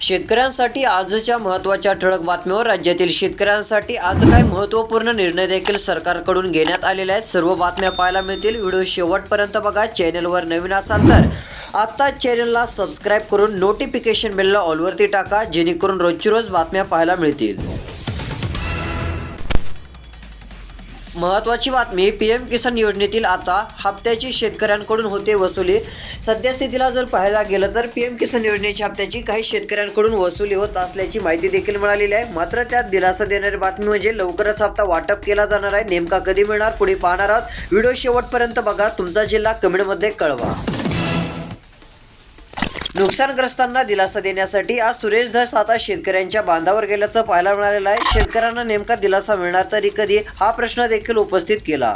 शेतकऱ्यांसाठी आजच्या महत्त्वाच्या ठळक बातम्यावर राज्यातील शेतकऱ्यांसाठी आज काय महत्त्वपूर्ण निर्णय देखील सरकारकडून घेण्यात आलेले आहेत? सर्व बातम्या पाहायला मिळतील. व्हिडिओ शेवटपर्यंत बघा. चॅनलवर नवीन असाल तर आत्ताच चॅनलला सबस्क्राईब करून नोटिफिकेशन बेलला ऑलवरती टाका जेणेकरून रोजची रोज बातम्या पाहायला मिळतील. महत्त्वाची बातमी पी एम किसान योजनेतील आता हप्त्याची शेतकऱ्यांकडून होते वसुली. सद्यस्थितीला जर पाहायला गेलं तर पी एम किसान योजनेच्या हप्त्याची काही शेतकऱ्यांकडून वसुली होत असल्याची माहिती देखील मिळालेली आहे. मात्र त्यात दिलासा देणारी बातमी म्हणजे लवकरच हप्ता वाटप केला जाणार आहे. नेमका कधी मिळणार पुढे पाहणार आहोत. व्हिडिओ शेवटपर्यंत बघा. तुमचा जिल्हा कमेंटमध्ये कळवा. नुकसानग्रस्तांना दिलासा देण्यासाठी आज सुरेश धस आता शेतकऱ्यांच्या बांधावर गेल्याचं पाहायला मिळालेलं आहे. शेतकऱ्यांना नेमका दिलासा मिळणार तरी कधी? हा प्रश्न देखील उपस्थित केला.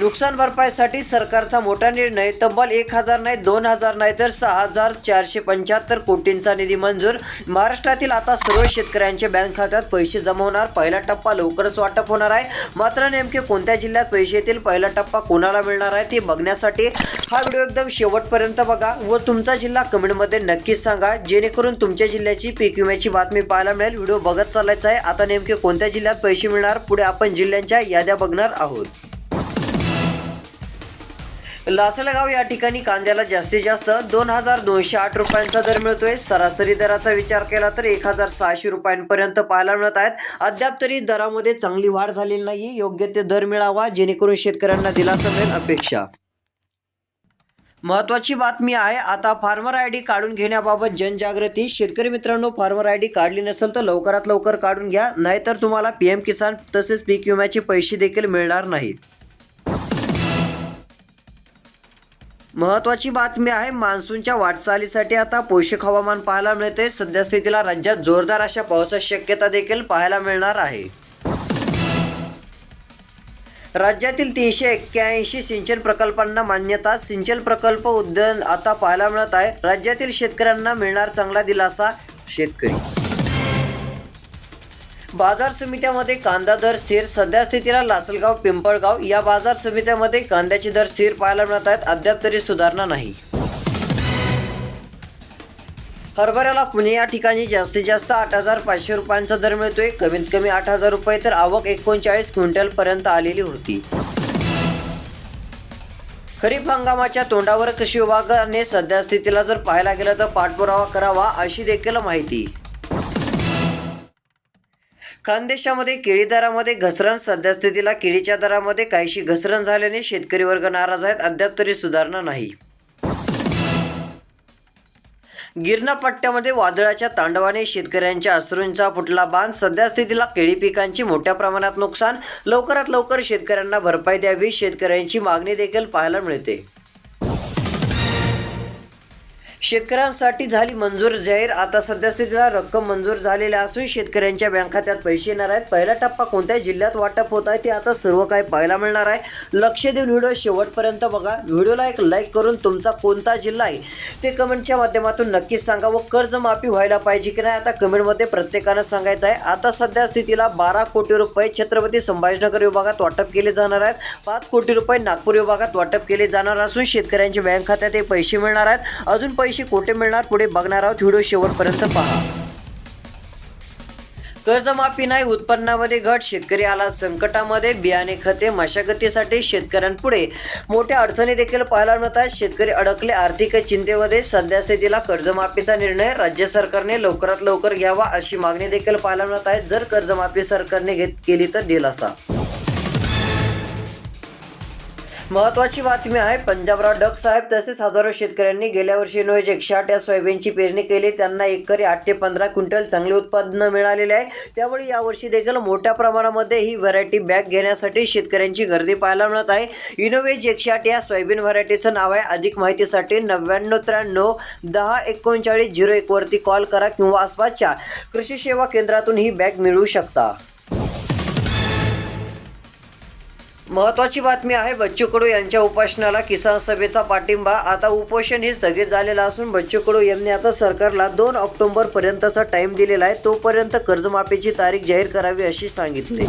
नुकसान भरपाईसाठी सरकारचा मोठा निर्णय तब्बल एक हजार नाही दोन हजार नाही तर सहा हजार चारशे पंच्याहत्तर कोटींचा निधी मंजूर. महाराष्ट्रातील आता सर्व शेतकऱ्यांच्या बँक खात्यात पैसे जमा होणार. पहिला टप्पा लवकरच वाटप होणार आहे. मात्र नेमके कोणत्या जिल्ह्यात पैसे येतील पहिला टप्पा कोणाला मिळणार आहे ते बघण्यासाठी हा व्हिडिओ एकदम शेवटपर्यंत बघा व तुमचा जिल्हा कमेंटमध्ये नक्कीच सांगा. जेणेकरून तुमच्या जिल्ह्याची पीक विम्याची बातमी पाहायला मिळेल. व्हिडिओ बघत चालायचा आहे. आता नेमके कोणत्या जिल्ह्यात पैसे मिळणार पुढे आपण जिल्ह्यांच्या याद्या बघणार आहोत. लासलगाव या ठिकाणी कांद्याला जास्तीत जास्त दोन हजार दोनशे आठ रुपयांचा दर मिळतोय. सरासरी दराचा विचार केला तर एक हजार सहाशे रुपयांपर्यंत पाहायला मिळत आहेत. अद्याप तरी दरामध्ये चांगली वाढ झालेली नाही योग्य ते दर मिळावा जेणेकरून शेतकऱ्यांना दिलासा मिळेल अपेक्षा. महत्वाची बातमी आहे आता फार्मर आय डी काढून घेण्याबाबत जनजागृती. शेतकरी मित्रांनो फार्मर आय डी काढली नसेल तर लवकरात लवकर काढून घ्या. नाहीतर तुम्हाला पी एम किसान तसेच पीक विम्याचे पैसे देखील मिळणार नाहीत महत्वाची बातमी आहे मान्सूनच्या वाटचालीसाठी आता पोषक हवामान पाहायला मिळते. सध्या स्थितीला राज्यात जोरदार अशा पावसाची शक्यता देखील पाहायला मिळणार आहे. राज्यातील तीनशे एक्क्याऐंशी सिंचन प्रकल्पांना मान्यता सिंचन प्रकल्प उद्यान आता पाहायला मिळत आहे. राज्यातील शेतकऱ्यांना मिळणार चांगला दिलासा शेतकरी. बाजार समित्यामध्ये कांदा दर स्थिर सध्या स्थितीला लासलगाव पिंपळगाव या बाजार समित्यामध्ये कांद्याचे दर स्थिर पाहायला मिळत आहेत. अद्याप तरी सुधारणा नाही. हरभऱ्याला पुणे या ठिकाणी जास्तीत जास्त आठ हजार पाचशे रुपयांचा दर मिळतोय. कमीत कमी आठ हजार रुपये तर आवक एकोणचाळीस क्विंटल पर्यंत आलेली होती. खरीप हंगामाच्या तोंडावर कृषी विभागाने सध्या स्थितीला जर पाहायला गेलं तर पाठपुरावा करावा अशी देखील माहिती. खानदेशामध्ये केळी दरामध्ये घसरण सध्या स्थितीला केळीच्या दरामध्ये काहीशी घसरण झाल्याने शेतकरी वर्ग नाराज आहेत अद्याप तरी सुधारणा नाही. गिरणा पट्ट्यामध्ये वादळाच्या तांडवाने शेतकऱ्यांच्या अश्रूंचा फुटला बांध सध्या स्थितीला केळी पिकांची मोठ्या प्रमाणात नुकसान लवकरात लवकर शेतकऱ्यांना भरपाई द्यावी शेतकऱ्यांची मागणी देखील पाहायला मिळते. शेतकऱ्यांसाठी झाली मंजूर जाहीर. आता सध्या स्थितीला रक्कम मंजूर झालेल्या असून शेतकऱ्यांच्या बँक खात्यात पैसे येणार आहेत. पहिला टप्पा कोणत्या जिल्ह्यात वाटप होत आहे ते आता सर्व काही पाहायला मिळणार आहे. लक्ष देऊन व्हिडिओ शेवटपर्यंत बघा. व्हिडिओला एक लाईक करून तुमचा कोणता जिल्हा आहे ते कमेंटच्या माध्यमातून नक्कीच सांगा व कर्जमाफी व्हायला पाहिजे की नाही आता कमेंटमध्ये प्रत्येकानं सांगायचं आहे. आता सध्या स्थितीला बारा कोटी रुपये छत्रपती संभाजीनगर विभागात वाटप केले जाणार आहेत. पाच कोटी रुपये नागपूर विभागात वाटप केले जाणार असून शेतकऱ्यांच्या बँक खात्यात हे पैसे मिळणार आहेत. अजून पैसे कोठे मिळणार पुढे बघणार आहोत. व्हिडिओ शेवटपर्यंत पहा. कर्जमाफी नाही उत्पन्नामध्ये घट शेतकरी आला संकटामध्ये बियाणे खते मशागतीसाठी शेतकऱ्यांपुढे. मोठ्या अडचणी देखील पाहायला मिळत आहेत. शेतकरी अडकले आर्थिक चिंतेमध्ये सध्या स्थितीला कर्जमाफीचा निर्णय राज्य सरकारने लवकरात लवकर घ्यावा अशी मागणी देखील पाहायला मिळत आहे. जर कर्जमाफी सरकारने घेत केली तर दिलासा. महत्वाची बातमी आहे पंजाबराव डक साहेब तसेच हजारो शेतकऱ्यांनी गेल्या वर्षी नोज एकशे आठ या सोयाबीनची पेरणी केली. त्यांना एकरी आठ ते पंधरा क्विंटल चांगले उत्पादन मिळालेले आहे. त्यामुळे यावर्षी देखील मोठ्या प्रमाणामध्ये ही व्हरायटी बॅग घेण्यासाठी शेतकऱ्यांची गर्दी पाहायला मिळत आहे. इनोवेज एकशे आठ या सोयाबीन व्हरायटीचं नाव आहे. अधिक माहितीसाठी नव्याण्णव त्र्याण्णव दहा एकोणचाळीस झिरो एकवरती कॉल करा किंवा आसपासच्या कृषी सेवा केंद्रातून ही बॅग मिळू शकता. महत्वाची बातमी आहे बच्चू कडू यांच्या उपोषणाला किसान सभेचा पाठिंबा. आता उपोषण हे स्थगित झालेलं असून बच्चू कडू यांनी आता सरकारला दोन ऑक्टोबर पर्यंतचा टाइम दिलेला आहे. तोपर्यंत कर्जमाफीची तारीख जाहीर करावी अशी सांगितले.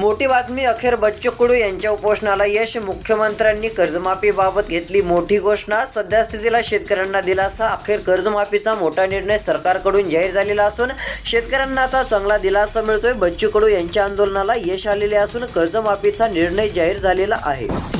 मोठी बातमी अखेर बच्चू कडू यांच्या उपोषणाला यश मुख्यमंत्र्यांनी कर्जमाफीबाबत घेतली मोठी घोषणा. सध्या स्थितीला शेतकऱ्यांना दिलासा. अखेर कर्जमाफीचा मोठा निर्णय सरकारकडून जाहीर झालेला असून शेतकऱ्यांना आता चांगला दिलासा मिळतोय. बच्चू कडू यांच्या आंदोलनाला यश आलेले असून कर्जमाफीचा निर्णय जाहीर झालेला आहे.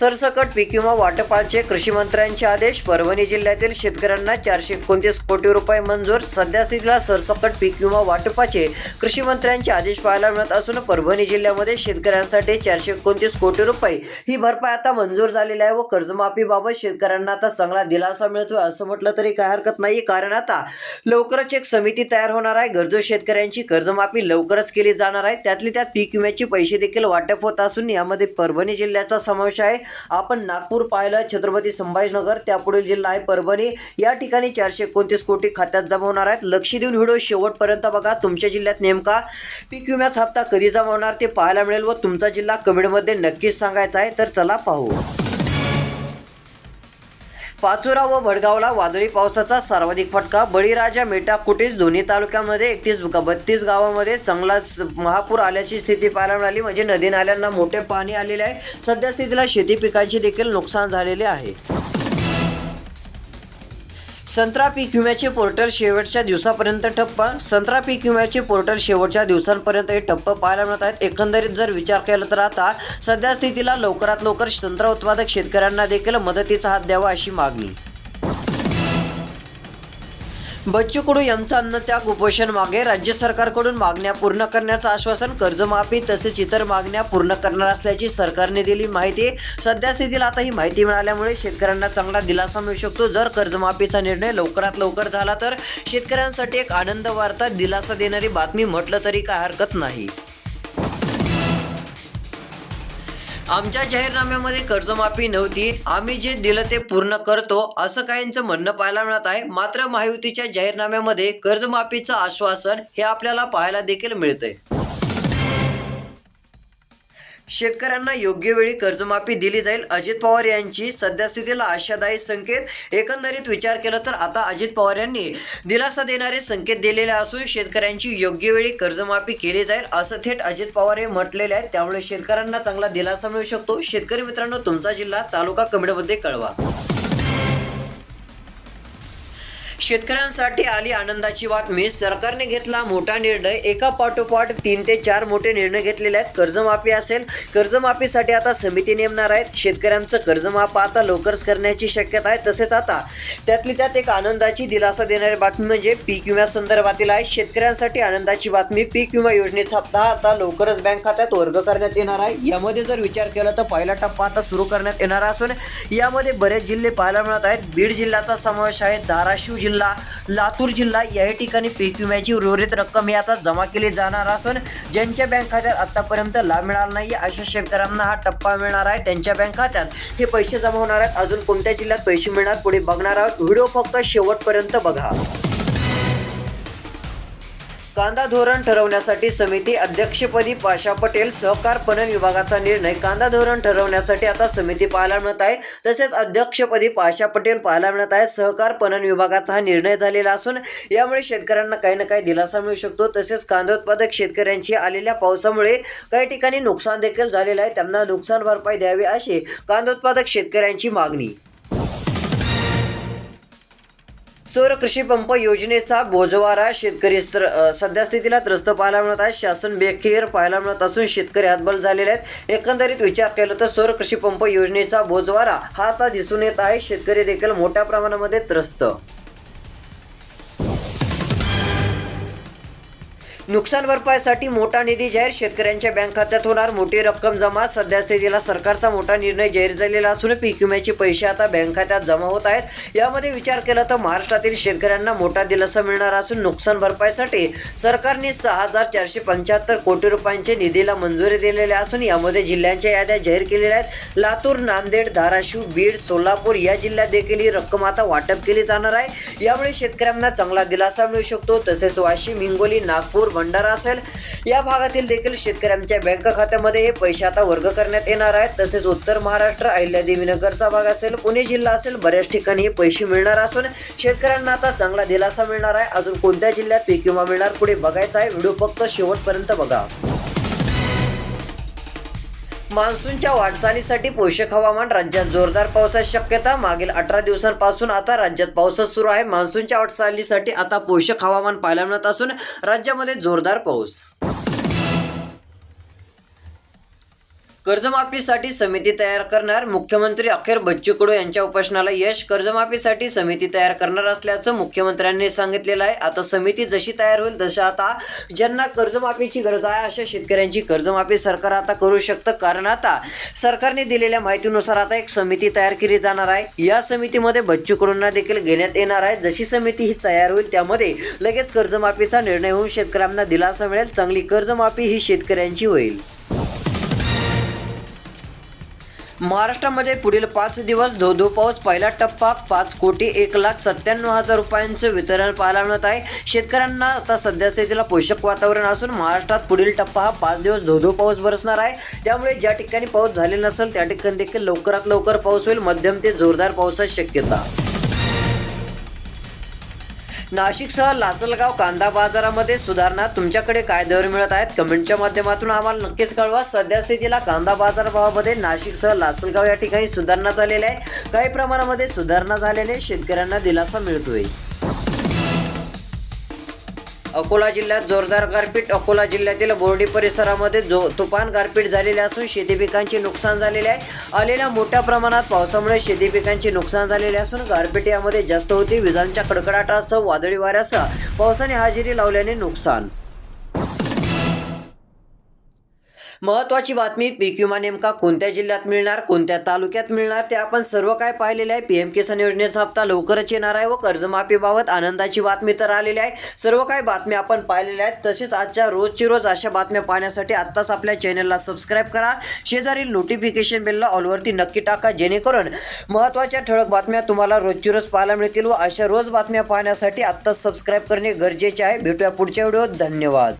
सरसकट पीक विमा वाटपाचे कृषी मंत्र्यांचे आदेश. परभणी जिल्ह्यातील शेतकऱ्यांना चारशे एकोणतीस कोटी रुपये मंजूर. सध्या स्थितीला सरसकट पीक विमा वाटपाचे कृषी मंत्र्यांचे आदेश पाहायला मिळत असून परभणी जिल्ह्यामध्ये शेतकऱ्यांसाठी चारशे एकोणतीस कोटी रुपये ही भरपाई आता मंजूर झालेली आहे व कर्जमाफीबाबत शेतकऱ्यांना आता चांगला दिलासा मिळतोय असं म्हटलं तरी काय हरकत नाही कारण आता लवकरच एक समिती तयार होणार आहे. गरजू शेतकऱ्यांची कर्जमाफी लवकरच केली जाणार आहे. त्यातली त्यात पीक विम्याचे पैसे देखील वाटप होत असून यामध्ये परभणी जिल्ह्याचा समावेश आहे. आपण नागपूर पाहिलं छत्रपती संभाजीनगर त्यापुढील जिल्हा आहे परभणी. या ठिकाणी चारशे एकोणतीस कोटी खात्यात जमा होणार आहेत. लक्ष देऊन व्हिडिओ शेवटपर्यंत बघा. तुमच्या जिल्ह्यात नेमका पीक विम्याचा हप्ता कधी जमा होणार ते पाहायला मिळेल व तुमचा जिल्हा कमेंटमध्ये नक्कीच सांगायचा आहे. तर चला पाहू. पाचोरा व भडगावला वादळी पावसाचा सर्वाधिक फटका. बळीराजा मेटा कुटीस दोन्ही तालुक्यामध्ये एकतीस बत्तीस गावामध्ये चांगलाच महापूर आल्याची स्थिती पाहायला मिळाली. म्हणजे नदी नाल्यांना मोठे पाणी आलेले आहे. सध्या स्थितीला शेती पिकांचे देखील नुकसान झालेले आहे. संत्रा पीक विम्याचे पोर्टल शेवटच्या दिवसापर्यंत ठप्प. संत्रा पीक विम्याचे पोर्टल शेवटच्या दिवसांपर्यंत हे ठप्प पाहायला मिळत आहेत. एकंदरीत जर विचार केला तर आता सध्या स्थितीला लवकरात लवकर संत्रा उत्पादक शेतकऱ्यांना देखील मदतीचा हात द्यावा अशी मागणी. बच्चू कडू यांचा अन्नत्याग उपोषण मागे राज्य सरकारकडून मागण्या पूर्ण करण्याचं आश्वासन कर्जमाफी तसेच इतर मागण्या पूर्ण करणार असल्याची सरकारने दिली माहिती. सध्या स्थितीला आता ही माहिती मिळाल्यामुळे शेतकऱ्यांना चांगला दिलासा मिळू शकतो. जर कर्जमाफीचा निर्णय लवकरात लवकर झाला तर शेतकऱ्यांसाठी एक आनंद वार्ता दिलासा देणारी बातमी म्हटलं तरी काय हरकत नाही. आमच्या जाहीरनाम्यामध्ये कर्जमाफी नव्हती. आम्ही जे दिलं ते पूर्ण करतो असं काहींचं म्हणणं पाहायला मिळत आहे. मात्र महायुतीच्या जाहीरनाम्यामध्ये कर्जमाफीचं आश्वासन हे आपल्याला पाहायला देखील मिळतंय. शेतकऱ्यांना योग्य वेळी कर्जमाफी दिली जाईल. अजित पवार यांची सध्या स्थितीला आशादायी संकेत. एकंदरीत विचार केला तर आता अजित पवार यांनी दिलासा देणारे संकेत दिलेले असून शेतकऱ्यांची योग्य वेळी कर्जमाफी केली जाईल असं थेट अजित पवार हे म्हटलेले आहेत. त्यामुळे शेतकऱ्यांना चांगला दिलासा मिळू शकतो. शेतकरी मित्रांनो तुमचा जिल्हा तालुका कमिटीमध्ये कळवा. शेतकऱ्यांसाठी आली आनंदाची बातमी. सरकारने घेतला मोठा निर्णय. एका पाठोपाठ तीन ते चार मोठे निर्णय घेतलेले आहेत. कर्जमाफी असेल कर्जमाफीसाठी आता समिती नेमणार आहेत. शेतकऱ्यांचं कर्जमाफ आता लवकरच करण्याची शक्यता आहे. तसेच आता त्यातली त्यात एक आनंदाची दिलासा देणारी बातमी म्हणजे पीक विम्यासंदर्भातील आहे. शेतकऱ्यांसाठी आनंदाची बातमी पीक विमा योजनेचा हप्ता आता लवकरच बँक खात्यात वर्ग करण्यात येणार आहे. यामध्ये जर विचार केला तर पहिला टप्पा आता सुरू करण्यात येणार असून यामध्ये बरेच जिल्हे पाहायला मिळत आहेत. बीड जिल्ह्याचा समावेश आहे. धाराशिव जिल्हा लातूर जिल्हा या ठिकाणी पीक विम्याची उर्वरित रक्कम ही आता जमा केली जाणार असून ज्यांच्या बँक खात्यात आतापर्यंत लाभ मिळाला नाही अशा शेतकऱ्यांना हा टप्पा मिळणार आहे. त्यांच्या बँक खात्यात हे पैसे जमा होणार आहेत. अजून कोणत्या जिल्ह्यात पैसे मिळणार पुढे बघणार आहोत. व्हिडिओ फक्त शेवटपर्यंत बघा. कांदा धोरण ठरवण्यासाठी समिती अध्यक्षपदी पाशा पटेल सहकार पणन विभागाचा निर्णय कांदा धोरण ठरवण्यासाठी आता समिती पाहायला मिळत आहे. तसेच अध्यक्षपदी पाशा पटेल पाहायला मिळत आहे सहकार पणन विभागाचा हा निर्णय झालेला असून यामुळे शेतकऱ्यांना काही ना काही दिलासा मिळू शकतो. तसेच कांदा उत्पादक शेतकऱ्यांची आलेल्या पावसामुळे काही ठिकाणी नुकसान देखील झालेलं आहे. त्यांना नुकसान भरपाई द्यावी अशी कांदा उत्पादक शेतकऱ्यांची मागणी. सौर कृषी पंप योजनेचा बोजवारा शेतकरी स्त्र सध्या स्थितीला त्रस्त पाहायला मिळत आहे. शासन बेखेर पाहायला मिळत असून शेतकरी हातबल झालेले आहेत. एकंदरीत विचार केला तर सौर कृषी पंप योजनेचा बोजवारा हा आता दिसून येत आहे. शेतकरी देखील मोठ्या प्रमाणामध्ये त्रस्त. नुकसान भरपाईसाठी मोठा निधी जाहीर शेतकऱ्यांच्या बँक खात्यात होणार. मोठी रक्कम जमा. सध्या स्थितीला सरकारचा मोठा निर्णय जाहीर झालेला असून पीक विम्याचे पैसे आता बँक खात्यात जमा होत आहेत. यामध्ये विचार केला तर महाराष्ट्रातील शेतकऱ्यांना मोठा दिलासा मिळणार असून नुकसान भरपाईसाठी सरकारने सहा हजार चारशे पंच्याहत्तर कोटी रुपयांचे निधीला मंजुरी दिलेली असून यामध्ये जिल्ह्यांच्या याद्या जाहीर केलेल्या आहेत. लातूर नांदेड धाराशिव बीड सोलापूर या जिल्ह्यात देखील ही रक्कम आता वाटप केली जाणार आहे. यामुळे शेतकऱ्यांना चांगला दिलासा मिळू शकतो. तसेच वाशिम हिंगोली नागपूर भंडारा असेल. या भागातील देखील शेतकऱ्यांच्या बँक खात्यामध्ये हे पैसे आता वर्ग करण्यात येणार आहेत. तसेच उत्तर महाराष्ट्र अहिल्यादेवीनगरचा भाग असेल पुणे जिल्हा असेल बऱ्याच ठिकाणी हे पैसे मिळणार असून शेतकऱ्यांना आता चांगला दिलासा मिळणार आहे. अजून कोणत्या जिल्ह्यात पीक विमा मिळणार पुढे बघायचा आहे. व्हिडिओ फक्त शेवटपर्यंत बघा. मान्सूनच्या वाटचालीसाठी पोषक हवामान राज्यात जोरदार पावसाची शक्यता. मागील अठरा दिवसांपासून आता राज्यात पाऊसच सुरू आहे. मान्सूनच्या वाटचालीसाठी आता पोषक हवामान पाहायला मिळत असून राज्यामध्ये जोरदार पाऊस. कर्जमाफीसाठी समिती तयार करणार मुख्यमंत्री अखेर बच्चू कडू यांच्या उपोषणाला यश कर्जमाफीसाठी समिती तयार करणार असल्याचं मुख्यमंत्र्यांनी सांगितलेलं आहे. आता समिती जशी तयार होईल तसं आता ज्यांना कर्जमाफीची गरज आहे अशा शेतकऱ्यांची कर्जमाफी सरकार आता करू शकतं. कारण आता सरकारने दिलेल्या माहितीनुसार आता एक समिती तयार केली जाणार आहे. या समितीमध्ये बच्चू कडूंना देखील घेण्यात येणार आहे. जशी समिती ही तयार होईल त्यामध्ये लगेच कर्जमाफीचा निर्णय होऊन शेतकऱ्यांना दिलासा मिळेल. चांगली कर्जमाफी ही शेतकऱ्यांची होईल. महाराष्ट्रामध्ये पुढील पाच दिवस धो धो पाऊस. पहिला टप्पा पाच कोटी एक लाख सत्त्याण्णव हजार रुपयांचं वितरण पाहायला मिळत आहे. शेतकऱ्यांना आता सध्यास्थितीला पोषक वातावरण असून महाराष्ट्रात पुढील टप्पा हा पाच दिवस धोधो पाऊस बरसणार आहे. त्यामुळे ज्या ठिकाणी पाऊस झालेला नसेल त्या ठिकाणी देखील लवकरात लवकर पाऊस होईल. मध्यम ते जोरदार पावसाची शक्यता. नाशिकसह लासलगाव कांदा बाजारामध्ये सुधारणा. तुमच्याकडे काय दर मिळत आहेत? कमेंटच्या माध्यमातून आम्हाला नक्कीच कळवा. सध्या स्थितीला कांदा बाजार भावामध्ये नाशिकसह लासलगाव या ठिकाणी सुधारणा झालेल्या आहे. काही प्रमाणामध्ये सुधारणा झाल्याने शेतकऱ्यांना दिलासा मिळतोय. अकोला जिल्ह्यात जोरदार गारपीट. अकोला जिल्ह्यातील बोर्डी परिसरामध्ये जो तुफान गारपीट झालेले असून शेती पिकांचे नुकसान झालेले आहे. आलेल्या मोठ्या प्रमाणात पावसामुळे शेती पिकांचे नुकसान झालेले असून गारपीट यामध्ये जास्त होती. विजांच्या कडकडाटासह वादळी वाऱ्यासह पावसाने हजेरी लावल्याने नुकसान. महत्वाची बातमी पीक विमा नेमका कोणत्या जिल्ह्यात मिळणार कोणत्या तालुक्यात मिळणार ते आपण सर्व काय पाहिलेले आहे. पीएम किसान योजनेचा हप्ता लवकरच येणार आहे व कर्जमाफीबाबत आनंदाची बातमी तर आलेली आहे. सर्व काही बातम्या आपण पाहिलेल्या आहेत. तसेच आजच्या रोजची रोज अशा बातम्या पाहण्यासाठी आत्ताच आपल्या चॅनलला सबस्क्राईब करा. शेजारील नोटिफिकेशन बेलला ऑलवरती नक्की टाका जेणेकरून महत्त्वाच्या ठळक बातम्या तुम्हाला रोजची रोज पाहायला मिळतील व अशा रोज बातम्या पाहण्यासाठी आत्ताच सबस्क्राईब करणे गरजेचे आहे. भेटूया पुढच्या व्हिडिओत. धन्यवाद.